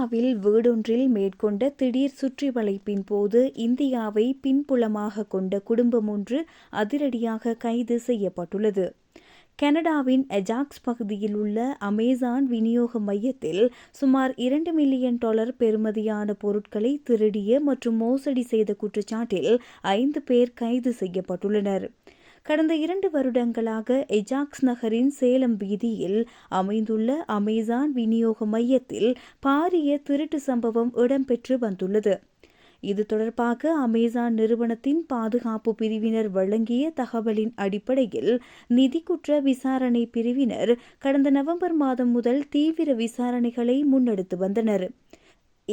கனடாவில் வீடொன்றில் மேற்கொண்ட திடீர் சுற்றி வளைப்பின் போது இந்தியாவை பின்புலமாக கொண்ட குடும்பம் ஒன்று அதிரடியாக கைது செய்யப்பட்டுள்ளது. கனடாவின் எஜாக்ஸ் பகுதியில் உள்ள அமேசான் விநியோக மையத்தில் சுமார் இரண்டு மில்லியன் டாலர் பெறுமதியான பொருட்களை திருடிய மற்றும் மோசடி செய்த குற்றச்சாட்டில் ஐந்து பேர் கைது செய்யப்பட்டுள்ளனர். கடந்த இரண்டு வருடங்களாக எஜாக்ஸ் நகரின் சேலம் வீதியில் அமைந்துள்ள அமேசான் விநியோக மையத்தில் பாரிய திருட்டு சம்பவம் இடம்பெற்று வந்துள்ளது. இது தொடர்பாக அமேசான் நிறுவனத்தின் பாதுகாப்பு பிரிவினர் வழங்கிய தகவலின் அடிப்படையில் நிதி குற்ற விசாரணை பிரிவினர் கடந்த நவம்பர் மாதம் முதல் தீவிர விசாரணைகளை முன்னெடுத்து வந்தனர்.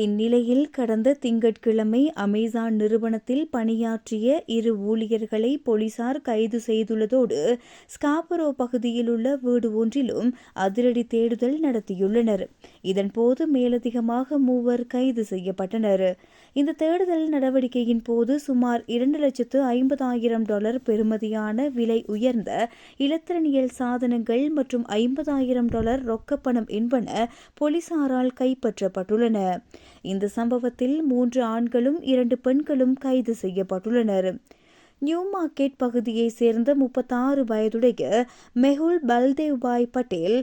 இந்நிலையில் கடந்த திங்கட்கிழமை அமேசான் நிறுவனத்தில் பணியாற்றிய இரு ஊழியர்களை போலீசார் கைது செய்துள்ளதோடு ஸ்காபரோ பகுதியில் உள்ள வீடு ஒன்றிலும் அதிரடி தேடுதல் நடத்தியுள்ளனர். இதன்போது மேலதிகமாக மூவர் கைது செய்யப்பட்டனர். இந்த தேடுதல் நடவடிக்கையின் போது சுமார் இரண்டு லட்சத்து ஐம்பதாயிரம் டாலர் பெறுமதியான விலை உயர்ந்த இலத்திரனியல் சாதனங்கள் மற்றும் ஐம்பதாயிரம் டாலர் ரொக்கப்பணம் என்பன போலீசாரால் கைப்பற்றப்பட்டுள்ளன. இந்த சம்பவத்தில் மூன்று ஆண்களும் இரண்டு பெண்களும் கைது செய்யப்பட்டுள்ளனர். நியூ மார்க்கெட் பகுதியைச் சேர்ந்த முப்பத்தாறு வயதுடைய மெஹுல் பல்தேவ்பாய் பட்டேல்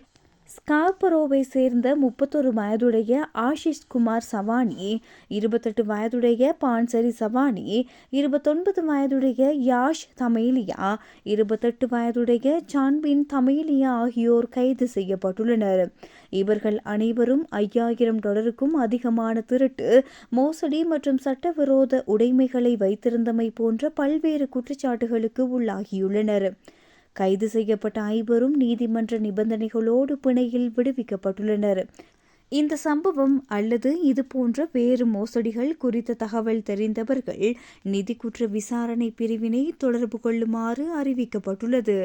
ஸ்கார்பரோவை சேர்ந்த முப்பத்தொரு வயதுடைய ஆஷிஷ் குமார் சவானி இருபத்தெட்டு வயதுடைய பான்சரி சவானி இருபத்தொன்பது வயதுடைய யாஷ் தமேலியா இருபத்தெட்டு வயதுடைய சான்பின் தமேலியா ஆகியோர் கைது செய்யப்பட்டுள்ளனர். இவர்கள் அனைவரும் ஐயாயிரம் டாலருக்கும் அதிகமான திருட்டு மோசடி மற்றும் சட்டவிரோத உடைமைகளை வைத்திருந்தமை போன்ற பல்வேறு குற்றச்சாட்டுகளுக்கு உள்ளாகியுள்ளனர். கைது செய்யப்பட்ட ஐவரும் நீதிமன்ற நிபந்தனைகளோடு பிணையில் விடுவிக்கப்பட்டுள்ளனர். இந்த சம்பவம் அல்லது இது போன்ற வேறு மோசடிகள் குறித்த தகவல் தெரிந்தவர்கள் நிதி குற்ற விசாரணை பிரிவினை தொடர்பு கொள்ளுமாறு அறிவிக்கப்பட்டுள்ளது.